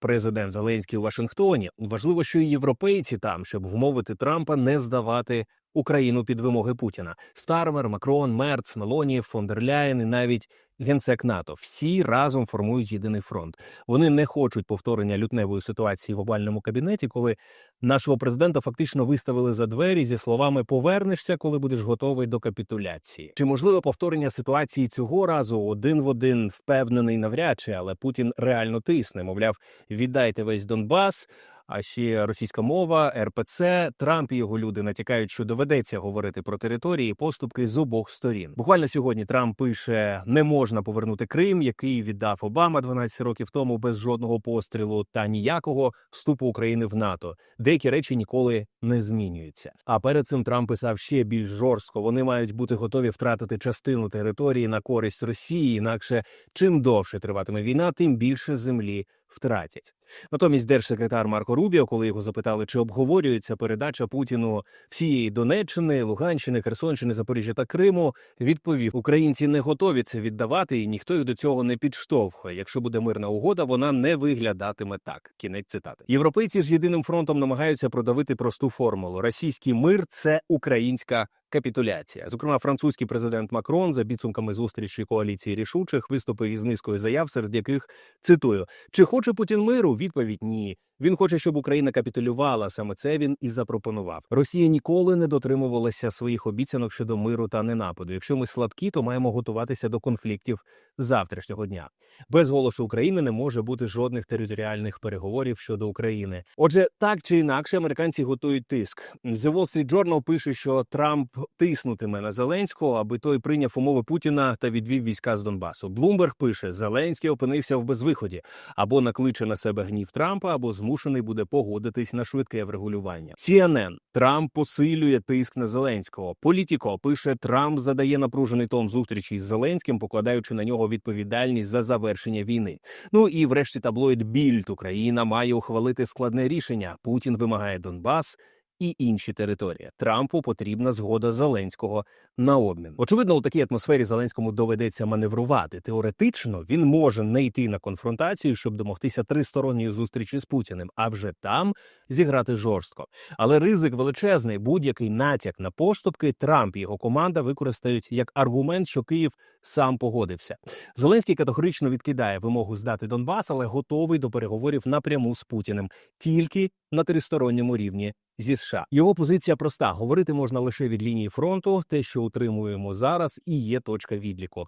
президент Зеленський у Вашингтоні. Важливо, що і європейці там, щоб вмовити Трампа не здавати Україну під вимоги Путіна. Стармер, Макрон, Мерц, Мелоні, фон дер Ляєн і навіть генсек НАТО всі разом формують єдиний фронт. Вони не хочуть повторення лютневої ситуації в овальному кабінеті, коли нашого президента фактично виставили за двері зі словами Повернешся, коли будеш готовий до капітуляції. Чи можливе повторення ситуації цього разу один в один впевнений навряд чи, але Путін реально тисне. Мовляв, віддайте весь Донбас. А ще російська мова, РПЦ, Трамп і його люди натякають, що доведеться говорити про території і поступки з обох сторін. Буквально сьогодні Трамп пише: не можна повернути Крим, який віддав Обама 12 років тому без жодного пострілу та ніякого вступу України в НАТО. Деякі речі ніколи не змінюються. А перед цим Трамп писав ще більш жорстко. Вони мають бути готові втратити частину території на користь Росії. Інакше чим довше триватиме війна, тим більше землі втратять. Натомість держсекретар Марко Рубіо, коли його запитали, чи обговорюється передача Путіну всієї Донеччини, Луганщини, Херсонщини, Запоріжжя та Криму, відповів: Українці не готові це віддавати, і ніхто їх до цього не підштовхує. Якщо буде мирна угода, вона не виглядатиме так. Кінець цитати. Європейці ж єдиним фронтом намагаються продавити просту формулу: російський мир це українська. Капітуляція, зокрема, французький президент Макрон за підсумками зустрічі коаліції рішучих виступив із низкою заяв, серед яких цитую: чи хоче Путін миру? Відповідь ні. Він хоче, щоб Україна капітулювала. Саме це він і запропонував. Росія ніколи не дотримувалася своїх обіцянок щодо миру та ненападу. Якщо ми слабкі, то маємо готуватися до конфліктів завтрашнього дня. Без голосу України не може бути жодних територіальних переговорів щодо України. Отже, так чи інакше, американці готують тиск. The Wall Street Journal пише, що Трамп тиснутиме на Зеленського, аби той прийняв умови Путіна та відвів війська з Донбасу. Блумберг пише: Зеленський опинився в безвиході або накличе на себе гнів Трампа, або змушений буде погодитись на швидке врегулювання. CNN. Трамп посилює тиск на Зеленського. Політіко пише: Трамп задає напружений тон зустрічі з Зеленським, покладаючи на нього відповідальність за завершення війни. Ну і врешті таблоїд Більд Україна має ухвалити складне рішення. Путін вимагає Донбас. І інші території Трампу потрібна згода Зеленського на обмін. Очевидно, у такій атмосфері Зеленському доведеться маневрувати. Теоретично він може не йти на конфронтацію, щоб домогтися тристоронньої зустрічі з Путіним, а вже там зіграти жорстко. Але ризик величезний. Будь-який натяк на поступки Трамп і його команда використають як аргумент, що Київ сам погодився. Зеленський категорично відкидає вимогу здати Донбас, але готовий до переговорів напряму з Путіним тільки на тристоронньому рівні зі США. Його позиція проста: говорити можна лише від лінії фронту. Те, що утримуємо зараз, і є точка відліку.